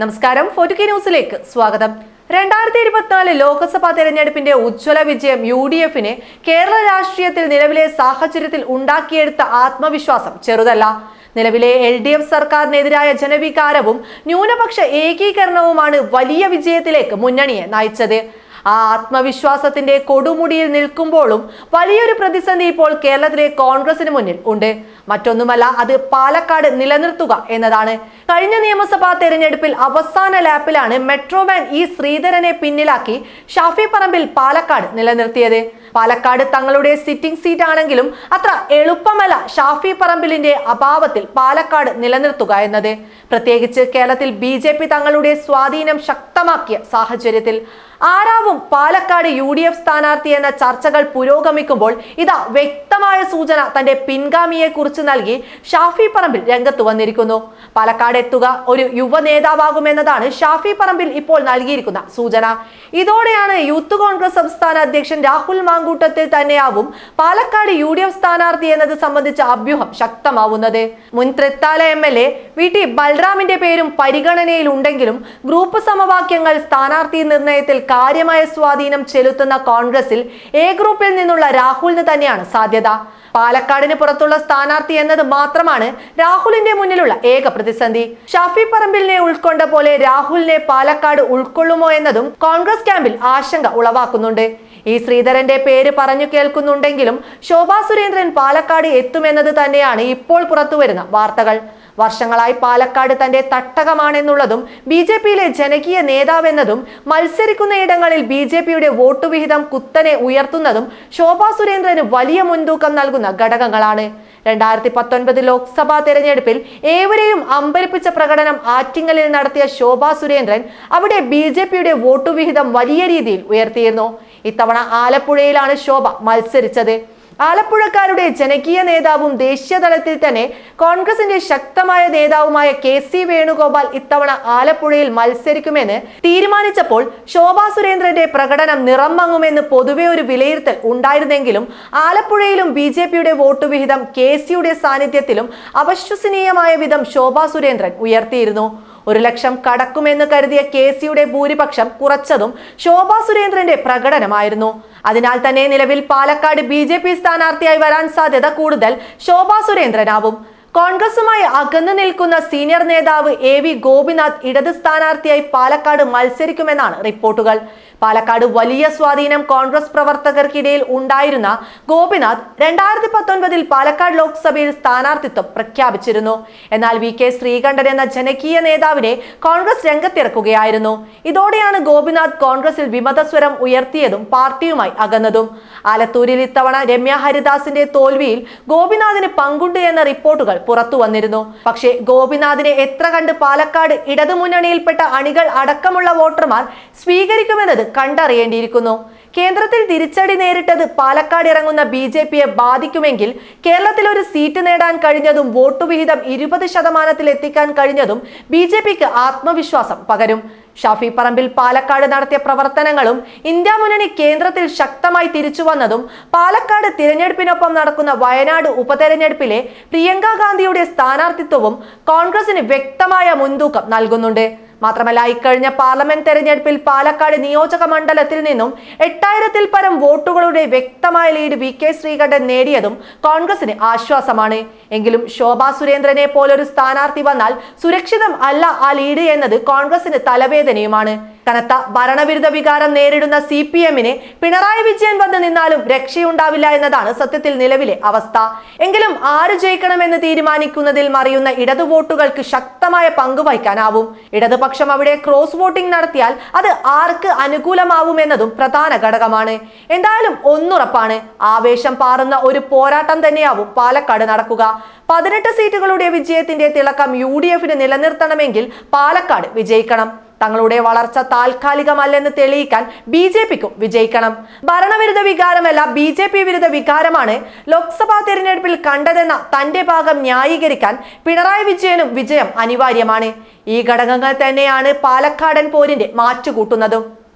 നമസ്കാരം. ഫോർട്ടുകെ ന്യൂസിലേക്ക് സ്വാഗതം. രണ്ടായിരത്തി ഇരുപത്തിനാല് ലോക്സഭാ തെരഞ്ഞെടുപ്പിന്റെ ഉജ്ജ്വല വിജയം യു ഡി എഫിന് കേരള രാഷ്ട്രീയത്തിൽ നിലവിലെ സാഹചര്യത്തിൽ ഉണ്ടാക്കിയെടുത്ത ആത്മവിശ്വാസം ചെറുതല്ല. നിലവിലെ എൽ ഡി എഫ് സർക്കാരിനെതിരായ ജനവികാരവും ന്യൂനപക്ഷ ഏകീകരണവുമാണ് വലിയ വിജയത്തിലേക്ക് മുന്നണിയെ നയിച്ചത്. ആ ആത്മവിശ്വാസത്തിന്റെ കൊടുമുടിയിൽ നിൽക്കുമ്പോഴും വലിയൊരു പ്രതിസന്ധി ഇപ്പോൾ കേരളത്തിലെ കോൺഗ്രസിന് മുന്നിൽ ഉണ്ട്. മറ്റൊന്നുമല്ല അത് പാലക്കാട് നിലനിർത്തുക എന്നതാണ്. കഴിഞ്ഞ നിയമസഭാ തെരഞ്ഞെടുപ്പിൽ അവസാന ലാപ്പിലാണ് മെട്രോ ഈ ശ്രീധരനെ പിന്നിലാക്കി ഷാഫി പറമ്പിൽ പാലക്കാട് നിലനിർത്തിയത്. പാലക്കാട് തങ്ങളുടെ സിറ്റിംഗ് സീറ്റ് ആണെങ്കിലും അത്ര എളുപ്പമല്ല ഷാഫി പറമ്പിലിന്റെ അഭാവത്തിൽ പാലക്കാട് നിലനിർത്തുക എന്നത്. പ്രത്യേകിച്ച് കേരളത്തിൽ ബി തങ്ങളുടെ സ്വാധീനം ശക്തമാക്കിയ സാഹചര്യത്തിൽ ആരാവും പാലക്കാട് യു ഡി എഫ് സ്ഥാനാർത്ഥി എന്ന ചർച്ചകൾ പുരോഗമിക്കുമ്പോൾ ഇതാ വ്യക്തമായ സൂചന തന്റെ പിൻഗാമിയെ കുറിച്ച് നൽകി ഷാഫി പറമ്പിൽ രംഗത്ത് വന്നിരിക്കുന്നു. പാലക്കാട് എത്തുക ഒരു യുവ നേതാവാകുമെന്നതാണ് ഷാഫി പറമ്പിൽ ഇപ്പോൾ നൽകിയിരിക്കുന്ന സൂചന. ഇതോടെയാണ് യൂത്ത് കോൺഗ്രസ് സംസ്ഥാന അധ്യക്ഷൻ രാഹുൽ മാങ്കൂട്ടത്തിൽ തന്നെയാവും പാലക്കാട് യു ഡി എഫ് സ്ഥാനാർത്ഥി എന്നത് സംബന്ധിച്ച അഭ്യൂഹം ശക്തമാവുന്നത്. മുൻ Thrithala M L A V T ബൽറാമിന്റെ പേരും പരിഗണനയിലുണ്ടെങ്കിലും ഗ്രൂപ്പ് സമവാക്യങ്ങൾ സ്ഥാനാർത്ഥി നിർണയത്തിൽ കാര്യമായ സ്വാധീനം ചെലുത്തുന്ന കോൺഗ്രസിൽ എ ഗ്രൂപ്പിൽ നിന്നുള്ള രാഹുലിന് തന്നെയാണ് സാധ്യത. പാലക്കാടിന് പുറത്തുള്ള സ്ഥാനാർത്ഥി എന്നത് മാത്രമാണ് രാഹുലിന്റെ മുന്നിലുള്ള ഏക പ്രതിസന്ധി. ഷാഫി പറമ്പിലിനെ ഉൾക്കൊണ്ട പോലെ രാഹുലിനെ പാലക്കാട് ഉൾക്കൊള്ളുമോ എന്നതും കോൺഗ്രസ് ക്യാമ്പിൽ ആശങ്ക ഉളവാക്കുന്നുണ്ട്. ഈ ശ്രീധരന്റെ പേര് പറഞ്ഞു കേൾക്കുന്നുണ്ടെങ്കിലും ശോഭാ സുരേന്ദ്രൻ പാലക്കാട് എത്തുമെന്നത് തന്നെയാണ് ഇപ്പോൾ പുറത്തുവരുന്ന വാർത്തകൾ. വർഷങ്ങളായി പാലക്കാട് തന്റെ തട്ടകമാണെന്നുള്ളതും ബി ജെ പിയിലെ ജനകീയ നേതാവെന്നതും മത്സരിക്കുന്ന ഇടങ്ങളിൽ ബി ജെ പിയുടെ വോട്ടുവിഹിതം കുത്തനെ ഉയർത്തുന്നതും ശോഭാ സുരേന്ദ്രന് വലിയ മുൻതൂക്കം നൽകുന്ന ഘടകങ്ങളാണ്. രണ്ടായിരത്തി പത്തൊൻപത് ലോക്സഭാ തെരഞ്ഞെടുപ്പിൽ ഏവരെയും അമ്പരിപ്പിച്ച പ്രകടനം ആറ്റിങ്ങലിൽ നടത്തിയ ശോഭാ സുരേന്ദ്രൻ അവിടെ ബി ജെ പിയുടെ വോട്ടുവിഹിതം വലിയ രീതിയിൽ ഉയർത്തിയിരുന്നു. ഇത്തവണ ആലപ്പുഴയിലാണ് ശോഭ മത്സരിച്ചത്. ആലപ്പുഴക്കാരുടെ ജനകീയ നേതാവും ദേശീയ തലത്തിൽ തന്നെ കോൺഗ്രസിന്റെ ശക്തമായ നേതാവുമായ കെ സി വേണുഗോപാൽ ഇത്തവണ ആലപ്പുഴയിൽ മത്സരിക്കുമെന്ന് തീരുമാനിച്ചപ്പോൾ ശോഭാ സുരേന്ദ്രന്റെ പ്രകടനം നിറം മങ്ങുമെന്ന് പൊതുവെ ഒരു വിലയിരുത്തൽ ഉണ്ടായിരുന്നെങ്കിലും ആലപ്പുഴയിലും ബി ജെ പിയുടെ വോട്ട് വിഹിതം കെ സിയുടെ സാന്നിധ്യത്തിലും അവിശ്വസനീയമായ വിധം ശോഭാ സുരേന്ദ്രൻ ഉയർത്തിയിരുന്നു. ഒരു ലക്ഷം കടക്കുമെന്ന് കരുതിയ കെ സിയുടെ ഭൂരിപക്ഷം കുറച്ചതും ശോഭാ സുരേന്ദ്രന്റെ പ്രകടനമായിരുന്നു. അതിനാൽ തന്നെ നിലവിൽ പാലക്കാട് ബി ജെ പി സ്ഥാനാർത്ഥിയായി വരാൻ സാധ്യത കൂടുതൽ ശോഭാ സുരേന്ദ്രനാവും. കോൺഗ്രസുമായി അകന്നു നിൽക്കുന്ന സീനിയർ നേതാവ് എ വി ഗോപിനാഥ് ഇടത് സ്ഥാനാർത്ഥിയായി പാലക്കാട് മത്സരിക്കുമെന്നാണ് റിപ്പോർട്ടുകൾ. പാലക്കാട് വലിയ സ്വാധീനം കോൺഗ്രസ് പ്രവർത്തകർക്കിടയിൽ ഉണ്ടായിരുന്ന ഗോപിനാഥ് രണ്ടായിരത്തി പത്തൊൻപതിൽ പാലക്കാട് ലോക്സഭയിൽ സ്ഥാനാർത്ഥിത്വം പ്രഖ്യാപിച്ചിരുന്നു. എന്നാൽ വി കെ ശ്രീകണ്ഠൻ എന്ന ജനകീയ നേതാവിനെ കോൺഗ്രസ് രംഗത്തിറക്കുകയായിരുന്നു. ഇതോടെയാണ് ഗോപിനാഥ് കോൺഗ്രസിൽ വിമതസ്വരം ഉയർത്തിയതും പാർട്ടിയുമായി അകന്നതും. ആലത്തൂരിൽ ഇത്തവണ രമ്യ ഹരിദാസിന്റെ തോൽവിയിൽ ഗോപിനാഥിന് പങ്കുണ്ട് എന്ന റിപ്പോർട്ടുകൾ പുറത്തു വന്നിരുന്നു. പക്ഷേ ഗോപിനാഥിനെ എത്ര കണ്ട് പാലക്കാട് ഇടതുമുന്നണിയിൽപ്പെട്ട അണികൾ അടക്കമുള്ള വോട്ടർമാർ സ്വീകരിക്കുമെന്നത് കണ്ടറിയേണ്ടിയിരിക്കുന്നു. കേന്ദ്രത്തിൽ തിരിച്ചടി നേരിട്ടത് പാലക്കാട് ഇറങ്ങുന്ന ബി ജെ പിയെ ബാധിക്കുമെങ്കിൽ കേരളത്തിൽ ഒരു സീറ്റ് നേടാൻ കഴിഞ്ഞതും വോട്ടുവിഹിതം ഇരുപത് ശതമാനത്തിൽ എത്തിക്കാൻ കഴിഞ്ഞതും ബി ജെ പിക്ക് ആത്മവിശ്വാസം പകരും. ഷാഫി പറമ്പിൽ പാലക്കാട് നടത്തിയ പ്രവർത്തനങ്ങളും ഇന്ത്യ മുന്നണി കേന്ദ്രത്തിൽ ശക്തമായി തിരിച്ചു വന്നതും പാലക്കാട് തിരഞ്ഞെടുപ്പിനൊപ്പം നടക്കുന്ന വയനാട് ഉപതെരഞ്ഞെടുപ്പിലെ പ്രിയങ്ക ഗാന്ധിയുടെ സ്ഥാനാർത്ഥിത്വവും കോൺഗ്രസിന് വ്യക്തമായ മുൻതൂക്കം നൽകുന്നുണ്ട്. മാത്രമല്ല ഇക്കഴിഞ്ഞ പാർലമെന്റ് തെരഞ്ഞെടുപ്പിൽ പാലക്കാട് നിയോജക മണ്ഡലത്തിൽ നിന്നും എട്ടായിരത്തിൽ പരം വോട്ടുകളുടെ വ്യക്തമായ ലീഡ് വി കെ ശ്രീകണ്ഠൻ നേടിയതും കോൺഗ്രസിന് ആശ്വാസമാണ്. എങ്കിലും ശോഭാ സുരേന്ദ്രനെ പോലൊരു സ്ഥാനാർത്ഥി വന്നാൽ സുരക്ഷിതം അല്ല ആ ലീഡ് എന്നത് കോൺഗ്രസിന് തലവേദനയുമാണ്. കനത്ത ഭരണവിരുദ്ധ വികാരം നേരിടുന്ന സി പി എമ്മിന് പിണറായി വിജയൻ വന്ന് നിന്നാലും രക്ഷയുണ്ടാവില്ല എന്നതാണ് സത്യത്തിൽ നിലവിലെ അവസ്ഥ. എങ്കിലും ആര് ജയിക്കണമെന്ന് തീരുമാനിക്കുന്നതിൽ മറിയുന്ന ഇടതു വോട്ടുകൾക്ക് ശക്തമായ പങ്ക് വഹിക്കാനാവും. ഇടതുപക്ഷം അവിടെ ക്രോസ് വോട്ടിംഗ് നടത്തിയാൽ അത് ആർക്ക് അനുകൂലമാവുമെന്നതും പ്രധാന ഘടകമാണ്. എന്തായാലും ഒന്നുറപ്പാണ് ആവേശം പാറുന്ന ഒരു പോരാട്ടം തന്നെയാവും പാലക്കാട് നടക്കുക. പതിനെട്ട് സീറ്റുകളുടെ വിജയത്തിന്റെ തിളക്കം യു ഡി എഫിന് നിലനിർത്തണമെങ്കിൽ പാലക്കാട് വിജയിക്കണം. തങ്ങളുടെ വളർച്ച താൽക്കാലികമല്ലെന്ന് തെളിയിക്കാൻ ബി ജെ പിക്കും വിജയിക്കണം. ഭരണവിരുദ്ധ വികാരമല്ല ബി ജെ പി വിരുദ്ധ വികാരമാണ് ലോക്സഭാ തെരഞ്ഞെടുപ്പിൽ കണ്ടതെന്ന തന്റെ ഭാഗം ന്യായീകരിക്കാൻ പിണറായി വിജയനും വിജയം അനിവാര്യമാണ്. ഈ ഘടകങ്ങൾ തന്നെയാണ് പാലക്കാടൻ പോരിന്റെ മാറ്റുകൂട്ടുന്നതും.